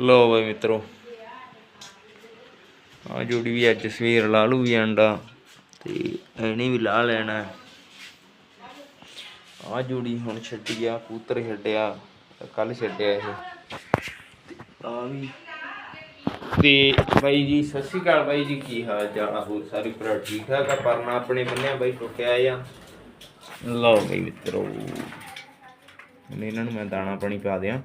ਲੋ ਬਈ ਮਿੱਤਰੋ। ਆ ਜੋੜੀ ਵੀ ਅੱਜ ਸਵੇਰ ਲਾ ਲੂ ਵੀ ਅੰਡਾ ਤੇ ਐਣੀ ਵੀ ਲਾ ਲੈਣਾ। ਆ ਜੋੜੀ ਹੁਣ ਛੱਡੀ ਆ ਕੂਤਰ ਛੱਡਿਆ ਕੱਲ ਛੱਡਿਆ ਇਹ। ਆ ਵੀ। ਤੇ ਬਾਈ ਜੀ, ਸਤਿ ਸ਼੍ਰੀ ਅਕਾਲ ਬਾਈ ਜੀ, ਕੀ ਹਾਲ ਚਾਲ ਆ? ਹੋਰ ਸਾਰੇ ਭਰਾ ਠੀਕ ਠਾਕ ਆ? ਪਰਨਾ ਆਪਣੇ ਬੰਨਿਆ ਬਾਈ, ਟੁੱਟਿਆ ਆ। ਲਓ ਬਈ ਮਿੱਤਰੋ। ਇਹਨਾਂ ਨੂੰ ਮੈਂ ਦਾਣਾ ਪਾਣੀ ਪਾ ਦਿਆਂ।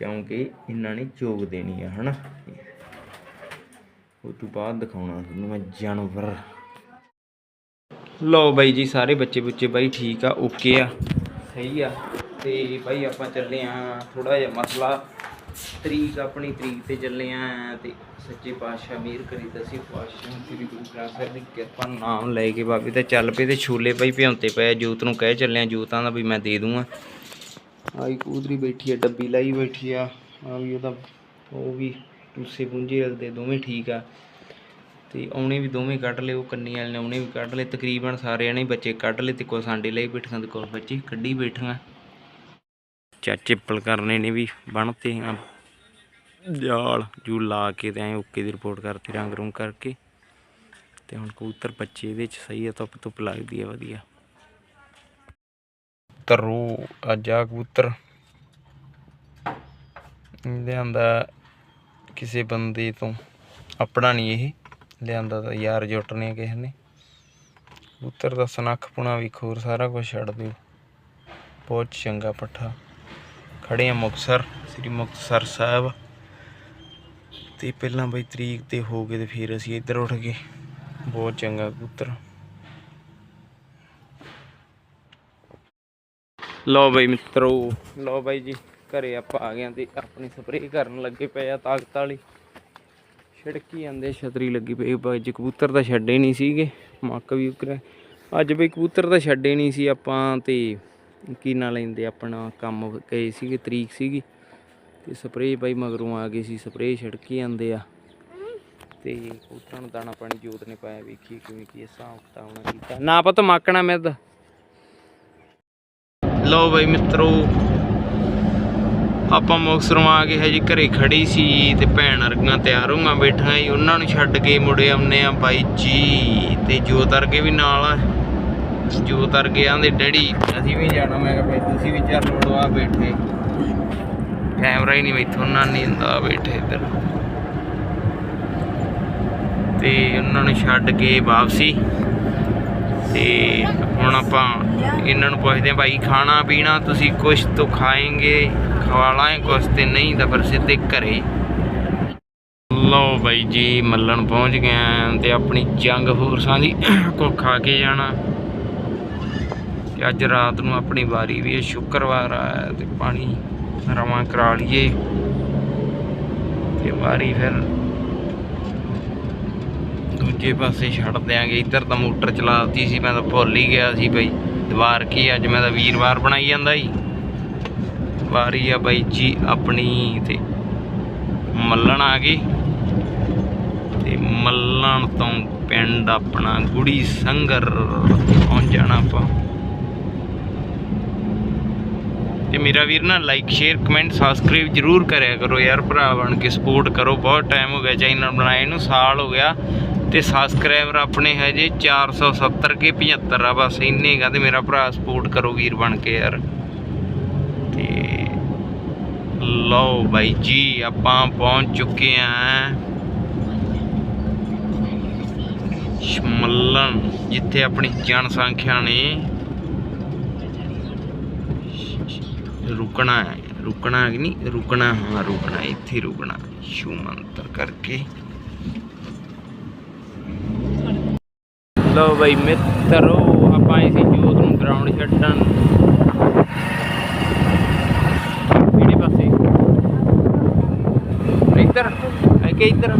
ਕਿਉਂਕਿ ਇਹਨਾਂ ਨੇ ਚੋਗ ਦੇਣੀ ਆ, ਹਨਾ? ਉਹ ਤੋਂ ਬਾਅਦ ਦਿਖਾਉਣਾ ਤੁਹਾਨੂੰ ਮੈਂ ਜਾਨਵਰ। ਲਓ ਬਾਈ ਜੀ, ਸਾਰੇ ਬੱਚੇ ਬੁੱਚੇ ਬਾਈ ਠੀਕ ਆ ਓਕੇ ਆ। ਸਹੀ ਆ। ਤੇ ਬਾਈ ਆਪਾਂ ਚੱਲੇ ਆ ਥੋੜਾ ਜਿਹਾ ਮਸਲਾ। ਤਰੀਕ, ਆਪਣੀ ਤਰੀਕ ਤੇ ਚੱਲੇ ਆ ਤੇ ਸੱਚੇ ਪਾਤਸ਼ਾਹ ਮਿਹਰ ਕਰੀ ਦਸੀ ਪਾਤਸ਼ਾਹ ਸ੍ਰੀ ਗੁਰੂ ਗ੍ਰੰਥ ਸਾਹਿਬ ਦੀ ਕਿਰਪਾ ਨਾਮ ਲੈ ਕੇ ਬਾਬੇ ਤੇ ਚੱਲ ਪਏ ਤੇ ਛੋਲੇ ਬਾਈ ਭਿਉਂਤੇ ਪਏ ਜੂਤ ਨੂੰ ਕਹਿ ਚੱਲੇ ਚੱਲਿਆ ਜੂਤਾਂ ਦਾ ਵੀ ਮੈਂ ਦੇ ਦੂੰਗਾ। ਆਈ ਕੂਦਰੀ ਬੈਠੀ ਆ, ਡੱਬੀ ਲਾਈ ਬੈਠੀ ਆ। ਆ ਵੀ ਉਹਦਾ, ਉਹ ਵੀ ਟੂਸੇ ਪੁੰਜੇ ਦੇ ਦੋਵੇਂ ਠੀਕ ਆ। ਤੇ ਆਉਣੇ ਵੀ ਦੋਵੇਂ ਕੱਢ ਲਏ, ਉਹ ਕੰਨੀ ਵਾਲੇ ਨੇ ਆਉਣੇ ਵੀ ਕੱਢ ਲਏ। ਤਕਰੀਬਨ ਸਾਰਿਆਂ ਨੇ ਬੱਚੇ ਕੱਢ ਲਏ ਤੇ ਕੋਈ ਸਾਂਡੇ ਲਈ ਬੈਠੀਆਂ ਤੇ ਕੋਈ ਬੱਚੇ ਕੱਢੀ ਬੈਠੀਆਂ। ਚਾਚੇ ਪਲ ਕਰਨੇ ਨੇ ਵੀ ਬਣਤੇ ਆ। ਜਾਲ ਜੂ ਲਾ ਕੇ ਤੇ ਐ ਓਕੇ ਦੀ ਰਿਪੋਰਟ ਕਰਤੀ, ਰੰਗ ਰੂੰਗ ਕਰਕੇ। ਤੇ ਹੁਣ ਕਬੂਤਰ ਬੱਚੇ ਇਹਦੇ ਚ ਸਹੀ ਆ, ਧੁੱਪ ਧੁੱਪ ਲੱਗਦੀ ਆ, ਵਧੀਆ। ਤਰੂ ਅੱਜ ਆ ਕਬੂਤਰ। ਲਿਆਂਦਾ ਕਿਸੇ ਬੰਦੇ ਤੋਂ। ਆਪਣਾ ਨਹੀਂ ਇਹ। ਲਿਆਂਦਾ ਤਾਂ ਯਾਰ ਜੁੱਟ ਨੇ ਕਿਸੇ ਨੇ। ਕਬੂਤਰ ਦਾ ਸਨੱਖ ਪੁਣਾ ਵੀ ਖੋਰ ਸਾਰਾ ਕੁਝ ਛੱਡ ਦਿਓ। ਬਹੁਤ ਚੰਗਾ ਪੱਠਾ। ਖੜੇ ਆ ਮੁਕਤਸਰ, ਸ੍ਰੀ ਮੁਕਤਸਰ ਸਾਹਿਬ। ਤੇ ਪਹਿਲਾਂ ਬਈ ਤਰੀਕ ਤੇ ਹੋ ਗਏ ਤੇ ਫਿਰ ਅਸੀਂ ਇੱਧਰ ਉੱਠ ਗਏ। ਬਹੁਤ ਚੰਗਾ ਕਬੂਤਰ। ਲਓ ਬਈ ਮਿੱਤਰੋ, ਲਓ ਬਾਈ ਜੀ, ਘਰੇ ਆਪਾਂ ਆ ਗਏ ਆਂ ਤੇ ਆਪਣੀ ਸਪਰੇਅ ਕਰਨ ਲੱਗੇ ਪਏ ਆ ਤਾਕਤ ਵਾਲੀ। ਛਿੜਕੀ ਜਾਂਦੇ, ਛਤਰੀ ਲੱਗੀ ਪਈ। ਬਾਈ ਜੀ ਕਬੂਤਰ ਤਾਂ ਛੱਡੇ ਨਹੀਂ ਸੀਗੇ, ਮੱਕ ਵੀ ਉਕਰਿਆ। ਅੱਜ ਬਈ ਕਬੂਤਰ ਤਾਂ ਛੱਡੇ ਨਹੀਂ ਸੀ ਆਪਾਂ ਤੇ ਕੀ ਨਾ ਲੈਂਦੇ, ਆਪਣਾ ਕੰਮ ਗਏ ਸੀਗੇ, ਤਰੀਕ ਸੀਗੀ। ਤੇ ਸਪਰੇਅ ਬਾਈ ਮਗਰੋਂ ਆ ਗਏ ਸੀ ਸਪਰੇਅ ਛਿੜਕੀ ਜਾਂਦੇ ਆ। ਤੇ ਕਬੂਤਰਾਂ ਦਾਣਾ ਪਾਣੀ ਜੋਤ ਨੇ ਪਾਇਆ ਵੇਖੀ ਕਿਵੇਂ ਕੀ ਹਿਸਾਬ ਕਿਤਾਬ ਨਾਲ ਕੀਤਾ। ਨਾ ਪਤਾ, ਮਾਕਣਾ ਮਿੱਧ ਲਓ ਬਈ ਮਿੱਤਰੋ, ਆਪਾਂ ਮੁਕਤਸਰੋਂ ਆ ਗਏ ਹਜੇ ਘਰੇ ਖੜੀ ਸੀ ਤੇ ਭੈਣ ਅਰਗਾਂ ਤਿਆਰ ਹੋਈਆਂ ਬੈਠਾ ਸੀ। ਉਹਨਾਂ ਨੂੰ ਛੱਡ ਕੇ ਮੁੜੇ ਆਉਨੇ ਆ ਬਾਈ ਜੀ ਤੇ ਜੋਤ ਅਰਗੇ ਵੀ ਨਾਲ ਆ। ਜੋਤ ਅਰਗੇ ਆਂਦੇ, ਡੈਡੀ, ਅਸੀਂ ਵੀ ਜਾਣਾ। ਮੈਂ ਕਿਹਾ ਭਾਈ ਤੁਸੀਂ ਵੀ ਚੱਲ ਮੁੜੋ ਆ ਬੈਠੇ। ਕੈਮਰਾ ਹੀ ਨਹੀਂ ਮੈਥੋਂ ਨਾ ਨਹੀਂ ਹੁੰਦਾ ਬੈਠੇ ਇੱਧਰ। ਤੇ ਉਹਨਾਂ ਨੂੰ ਛੱਡ ਕੇ ਵਾਪਸੀ। ਤੇ ਹੁਣ ਆਪਾਂ ਇਹਨਾਂ ਨੂੰ ਪੁੱਛਦੇ ਆ ਭਾਈ, ਖਾਣਾ ਪੀਣਾ ਤੁਸੀਂ ਕੁਝ ਤੋਂ ਖਾਏਂਗੇ? ਖਵਾਲਾਂਗੇ ਕੁਝ ਤੇ ਨਹੀਂ ਤਾਂ ਫਿਰ ਸਿੱਧੇ ਘਰੇ। ਲਓ ਬਾਈ ਜੀ, ਮੱਲਣ ਪਹੁੰਚ ਗਏ ਆਂ ਤੇ ਆਪਣੀ ਜੰਗ ਫੋਰਸਾਂ ਦੀ ਕੋ ਖਾ ਕੇ ਜਾਣਾ। ਤੇ ਅੱਜ ਰਾਤ ਨੂੰ ਆਪਣੀ ਵਾਰੀ ਵੀ ਹੈ, ਸ਼ੁੱਕਰਵਾਰ ਆ ਤੇ ਪਾਣੀ ਰਵਾਂ ਕਰਾ ਲਈਏ। ਤੇ ਵਾਰੀ ਫਿਰ ਦੂਜੇ ਪਾਸੇ ਛੱਡ ਦਿਆਂਗੇ। ਇੱਧਰ ਤਾਂ ਮੋਟਰ ਚਲਾਤੀ ਸੀ, ਮੈਂ ਤਾਂ ਭੁੱਲ ਹੀ ਗਿਆ ਸੀ ਬਈ। ਦੀਵਾਰ ਕੀ ਅੱਜ ਮੈਂ ਤਾਂ ਵੀਰਵਾਰ ਬਣਾਈ ਜਾਂਦਾ ਸੀ ਵਾਰੀ ਆ ਬਾਈ ਜੀ ਆਪਣੀ ਤੇ ਮੱਲਣ ਆ ਗਏ ਤੇ ਮੱਲਣ ਤੋਂ ਪਿੰਡ ਆਪਣਾ ਗੁੜੀ ਸੰਗਰ ਪਹੁੰਚ ਜਾਣਾ ਆਪਾਂ। ਤੇ ਮੇਰਾ ਵੀਰ ਨਾ ਲਾਈਕ ਸ਼ੇਅਰ ਕਮੈਂਟ ਸਬਸਕ੍ਰਾਈਬ ਜਰੂਰ ਕਰਿਆ ਕਰੋ ਯਾਰ ਭਰਾ ਬਣ ਕੇ। ਸਪੋਰਟ ਕਰੋ, ਬਹੁਤ ਟਾਈਮ ਹੋ ਗਿਆ ਚੈਨਲ ਬਣਾਏ ਨੂੰ, ਸਾਲ ਹੋ ਗਿਆ। ਤੇ ਸਬਸਕ੍ਰਾਈਬਰ ਆਪਣੇ ਹੈ ਹਜੇ 470 ਕੇ 75 ਆ, ਬਸ ਇੰਨੇ ਕਹਿੰਦੇ ਮੇਰਾ ਭਰਾ ਸਪੋਰਟ ਕਰੋ ਵੀਰ ਬਣ ਕੇ ਯਾਰ। ਤੇ ਲਓ ਬਾਈ ਜੀ, ਆਪਾਂ ਪਹੁੰਚ ਚੁੱਕੇ ਆਂ ਸ਼ਮਲਨ, ਜਿੱਥੇ ਆਪਣੀ ਜਨਸੰਖਿਆ ਨੇ ਰੁਕਣਾ ਹੈ। ਰੁਕਣਾ ਕਿ ਨਹੀਂ? ਰੁਕਣਾ, ਹਾਂ ਰੁਕਣਾ, ਇੱਥੇ ਰੁਕਣਾ ਸ਼ੂ ਮੰਤਰ ਕਰਕੇ। ਲਓ ਬਈ ਮਿੱਤਰੋ, ਆਪਾਂ ਆਏ ਜੋਤ ਨੂੰ ਗਰਾਊਂਡ ਛੱਡਣ। ਕਿਹੜੇ ਪਾਸੇ? ਇੱਧਰ, ਹੈ ਕਿ ਇੱਧਰ?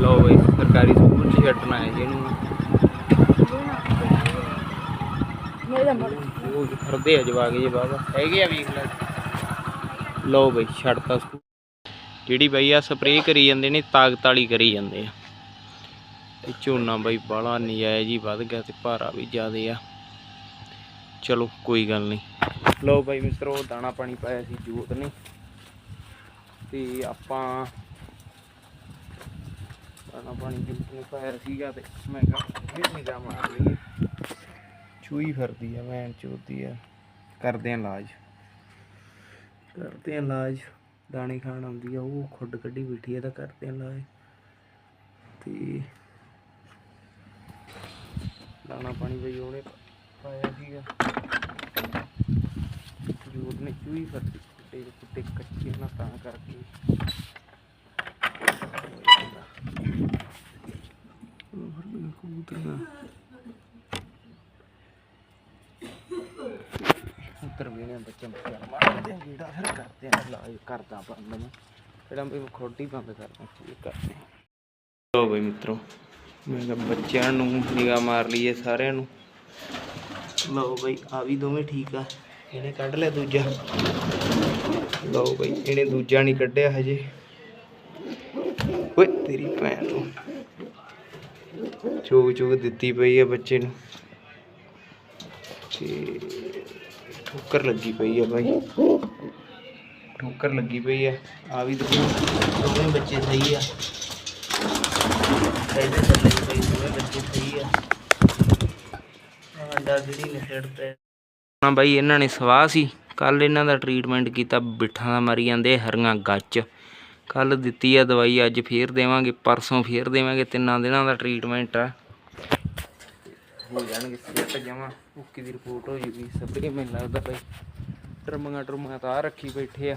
ਲਓ ਬਈ, ਸਰਕਾਰੀ ਸਕੂਲ ਚ ਛੱਡਣਾ ਹੈ ਜੀ ਇਹਨੂੰ। ਉਹ ਖਰਦੇ ਆ ਜਵਾਗ ਜੇ ਬਾਬਾ। ਹੈਗੇ ਆ ਵੇਖ ਲੈ। ਲਓ ਬਈ, ਛੱਡਤਾ ਸਕੂਲ। ਜਿਹੜੀ ਬਈ ਆ ਸਪਰੇਅ ਕਰੀ ਜਾਂਦੇ ਨੇ, ਤਾਕਤ ਵਾਲੀ ਕਰੀ ਜਾਂਦੇ ਆ। ਤੇ ਝੋਨਾ ਬਾਈ ਬਾਲਾ ਨਜਾਇਜ਼ ਹੀ ਵੱਧ ਗਿਆ ਤੇ ਭਾਰਾ ਵੀ ਜ਼ਿਆਦੇ ਆ। ਚਲੋ ਕੋਈ ਗੱਲ ਨਹੀਂ। ਲਓ ਬਾਈ ਮਿੱਤਰੋ, ਦਾਣਾ ਪਾਣੀ ਪਾਇਆ ਸੀ ਜੋਤ ਨੇ। ਤੇ ਆਪਾਂ ਦਾਣਾ ਪਾਣੀ ਜੁੱਟ ਨੇ ਪਾਇਆ ਸੀਗਾ ਤੇ ਮੈਂ ਕਿਹਾ ਫਿਰ ਨਿਗਾਹ ਮਾਰ ਲਈਏ। ਚੂਈ ਫਿਰਦੀ ਆ, ਮੈਂ ਚੋਦੀ ਆ। ਕਰਦੇ ਆ ਇਲਾਜ। ਕਰਦੇ ਆ ਇਲਾਜ। ਦਾਣੇ ਖਾਣ ਆਉਂਦੀ ਆ, ਉਹ ਖੁੱਡ ਕੱਢੀ ਬੈਠੀ ਆ ਤਾਂ ਕਰਦੇ ਆ ਇਲਾਜ। ਤੇ ਦਾਣਾ ਪਾਣੀ ਬਈ ਉਹਨੇ ਪਾਇਆ ਸੀਗਾ। ਜੋਤ ਨੇ ਚੂਈ ਫਿਰਦੀ ਕੁੱਤੇ ਕੁੱਤੇ ਕੱਚੇ ਨਾ ਤਾਂ ਕਰਕੇ। ਹੋਰ ਵੀ ਕਬੂਤਰ ਉੱਤਰ ਵੀ ਨੇ ਬੱਚੇ ਬੱਚੇ ਮਾਰਦੇ ਆ ਜਿਹੜਾ ਫਿਰ ਕਰਦੇ ਆ ਇਲਾਜ ਕਰਦਾ ਬੰਦ ਮੈਂ ਪਹਿਲਾਂ ਵੀ ਮੈਂ ਖੋਡੀ ਬੰਦ ਕਰਦਾ। ਠੀਕ ਕਰਦੇ ਲੋ ਬਈ ਮਿੱਤਰੋ ਮੈਂ ਕਿਹਾ ਬੱਚਿਆਂ ਨੂੰ ਨਿਗਾਹ ਮਾਰ ਲਈਏ ਸਾਰਿਆਂ ਨੂੰ। ਲਓ ਬਈ, ਆ ਵੀ ਦੋਵੇਂ ਠੀਕ ਆ। ਇਹਨੇ ਕੱਢ ਲਿਆ ਦੂਜਾ। ਲਓ ਬਈ, ਇਹਨੇ ਦੂਜਾ ਨਹੀਂ ਕੱਢਿਆ ਹਜੇ। ਓਏ, ਤੇਰੀ ਭੈਣ ਨੂੰ। ਚੋਗ ਚੋਗ ਦਿੱਤੀ ਪਈ ਆ ਬੱਚੇ ਨੂੰ। ਤੇ ਠੋਕਰ ਲੱਗੀ ਪਈ ਆ ਬਾਈ। ਠੋਕਰ ਲੱਗੀ ਪਈ ਆ। ਆ ਵੀ ਦੋਵੇਂ ਬੱਚੇ ਸਹੀ ਆ। ਇਹਦੇ ਥੱਲੇ ਵੀ ਪਈ ਦੋਵੇਂ ਬੱਚੇ ਸਹੀ ਆ। ਆਂਡਾ ਜਿਹੜੀ ਨੇ ਤੇ। ਹਾਂ ਬਾਈ, ਇਹਨਾਂ ਨੇ ਸਵਾਹ ਸੀ। ਕੱਲ ਇਹਨਾਂ ਦਾ ਟ੍ਰੀਟਮੈਂਟ ਕੀਤਾ, ਬਿੱਠਾਂ ਦਾ ਮਰੀ ਜਾਂਦੇ, ਹਰੀਆਂ ਗੱਚ। ਕੱਲ ਦਿੱਤੀ ਆ ਦਵਾਈ, ਅੱਜ ਫੇਰ ਦੇਵਾਂਗੇ, ਪਰਸੋਂ ਫੇਰ ਦੇਵਾਂਗੇ, ਤਿੰਨਾਂ ਦਿਨਾਂ ਦਾ ਟ੍ਰੀਟਮੈਂਟ ਆ। ਹੋ ਜਾਣਗੇ ਸੈੱਟ ਜਮਾ। ਭੁੱਕੀ ਦੀ ਰਿਪੋਰਟ ਹੋ ਜੂਗੀ ਸਪਰੇ ਮੈਨੂੰ ਲੱਗਦਾ ਬਈ। ਟਰਮੀਆਂ ਟਰਮੀਆਂ ਤਾਂ ਰੱਖੀ ਬੈਠੇ ਆ।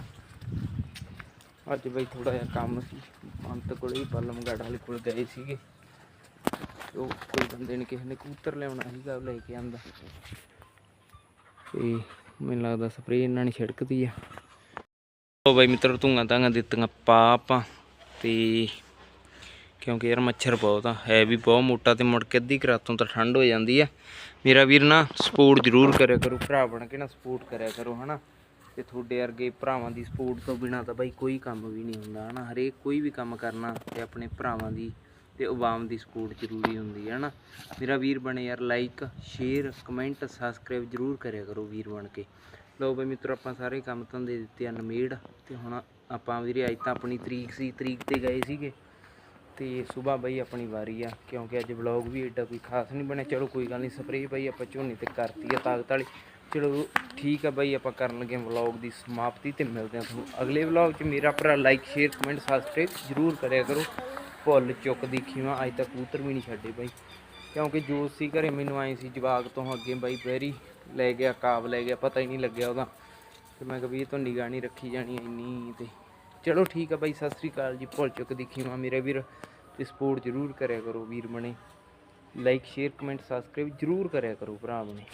ਅੱਜ ਬਈ ਥੋੜਾ ਜਿਹਾ ਕੰਮ ਸੀ। ਪੰਤ ਕੋਲੇ ਹੀ ਪਲਮਗੜ ਵਾਲੇ ਕੋਲ ਗਏ ਸੀਗੇ। ਉਹ ਕੋਈ ਬੰਦੇ ਨੇ ਕਿਸੇ ਨੇ ਕਬੂਤਰ ਲਿਆਉਣਾ ਸੀਗਾ, ਉਹ ਲੈ ਕੇ ਆਂਦਾ। ਤੇ ਮੈਨੂੰ ਲੱਗਦਾ ਸਪਰੇਅ ਇਹਨਾਂ ਨੇ ਛਿੜਕਦੀ ਆ। ਉਹ ਬਈ ਮਿੱਤਰ, ਧੂਆਂ ਤਾਂਗਾ ਦਿੱਤੀਆਂ ਪਾ ਆਪਾਂ ਤੇ ਕਿਉਂਕਿ ਯਾਰ ਮੱਛਰ ਬਹੁਤ ਆ, ਹੈ ਵੀ ਬਹੁਤ ਮੋਟਾ ਤੇ ਮੁੜ ਕੇ ਅੱਧੀ ਰਾਤੋਂ ਤਾਂ ਠੰਡ ਹੋ ਜਾਂਦੀ ਆ। ਮੇਰਾ ਵੀਰ ਨਾ ਸਪੋਰਟ ਜ਼ਰੂਰ ਕਰਿਆ ਕਰੋ, ਭਰਾ ਬਣ ਕੇ ਨਾ ਸਪੋਰਟ ਕਰਿਆ ਕਰੋ, ਹਨਾ? ਤੇ ਤੁਹਾਡੇ ਵਰਗੇ ਭਰਾਵਾਂ ਦੀ ਸਪੋਰਟ ਤੋਂ ਬਿਨਾ ਤਾਂ ਬਾਈ ਕੋਈ ਕੰਮ ਵੀ ਨਹੀਂ ਹੁੰਦਾ, ਹਨਾ? ਹਰੇਕ ਕੋਈ ਵੀ ਕੰਮ ਕਰਨਾ ਤੇ ਆਪਣੇ ਭਰਾਵਾਂ ਦੀ ਤੇ ਆਵਾਮ ਦੀ ਸਪੋਰਟ ਜ਼ਰੂਰੀ ਹੁੰਦੀ ਹੈ, ਹਨਾ? ਮੇਰਾ ਵੀਰ ਬਣੇ ਯਾਰ ਲਾਈਕ ਸ਼ੇਅਰ ਕਮੈਂਟ ਸਬਸਕ੍ਰਾਈਬ ਜ਼ਰੂਰ ਕਰਿਆ ਕਰੋ ਵੀਰ ਬਣ ਕੇ। ਲਓ ਬਈ ਮਿੱਤਰ, ਆਪਾਂ ਸਾਰੇ ਕੰਮ ਧੰਦੇ ਦਿੱਤੇ ਆ ਨਮੇੜ ਤੇ ਹੁਣ ਆਪਾਂ ਵੀਰੇ ਅੱਜ ਤਾਂ ਆਪਣੀ ਤਰੀਕ ਸੀ, ਤਰੀਕ ਤੇ ਗਏ ਸੀਗੇ ਤੇ ਸਵੇਰ ਬਈ ਆਪਣੀ ਵਾਰੀ ਆ, ਕਿਉਂਕਿ ਅੱਜ ਵਲੌਗ ਵੀ ਏਡਾ ਕੋਈ ਖਾਸ ਨਹੀਂ ਬਣਿਆ। ਚਲੋ ਕੋਈ ਗੱਲ ਨਹੀਂ ਸਪਰੇਅ ਬਈ ਆਪਾਂ ਝੋਨੇ ਤੇ ਕਰਤੀ ਆ ਤਾਕਤ ਵਾਲੀ। ਚਲੋ ਠੀਕ ਆ ਬਾਈ, ਆਪਾਂ ਕਰਨ ਲੱਗੇ ਵਲੌਗ ਦੀ ਸਮਾਪਤੀ ਤੇ ਮਿਲਦੇ ਹਾਂ ਤੁਹਾਨੂੰ ਅਗਲੇ ਵਲੌਗ 'ਚ। ਮੇਰਾ ਭਰਾ ਲਾਈਕ ਸ਼ੇਅਰ ਕਮੈਂਟ ਸਬਸਕ੍ਰਾਈਬ ਜ਼ਰੂਰ ਕਰਿਆ ਕਰੋ। ਭੁੱਲ ਚੁੱਕ ਦੀ ਖੀਵਾ ਅੱਜ ਤੱਕ ਕਬੂਤਰ ਵੀ ਨਹੀਂ ਛੱਡੇ ਬਾਈ। ਕਿਉਂਕਿ ਜੋ ਸੀ ਘਰੇ, ਮੈਨੂੰ ਆਏ ਸੀ ਜਵਾਗ ਤੋਂ ਅੱਗੇ ਬਾਈ ਬੈਰੀ ਲੈ ਗਿਆ ਕਾਬ ਲੈ ਗਿਆ, ਪਤਾ ਹੀ ਨਹੀਂ ਲੱਗਿਆ ਉਹਦਾ। ਤੇ ਮੈਂ ਕਿਹਾ ਵੀ ਇਹ ਤੋਂ ਨਿਗਾਹ ਨਹੀਂ ਰੱਖੀ ਜਾਣੀ ਇੰਨੀ ਤੇ। ਚਲੋ ਠੀਕ ਆ ਬਾਈ, ਸਤਿ ਸ੍ਰੀ ਅਕਾਲ ਜੀ। ਭੁੱਲ ਚੁੱਕ ਦੀ ਖੀਵਾ ਮੇਰੇ ਵੀਰ, ਤੇ ਸਪੋਰਟ ਜ਼ਰੂਰ ਕਰਿਆ ਕਰੋ ਵੀਰ ਬਣੇ। ਲਾਈਕ ਸ਼ੇਅਰ ਕਮੈਂਟ ਸਬਸਕ੍ਰਾਈਬ ਜ਼ਰੂਰ ਕਰਿਆ ਕਰੋ ਭਰਾ ਬਣੇ।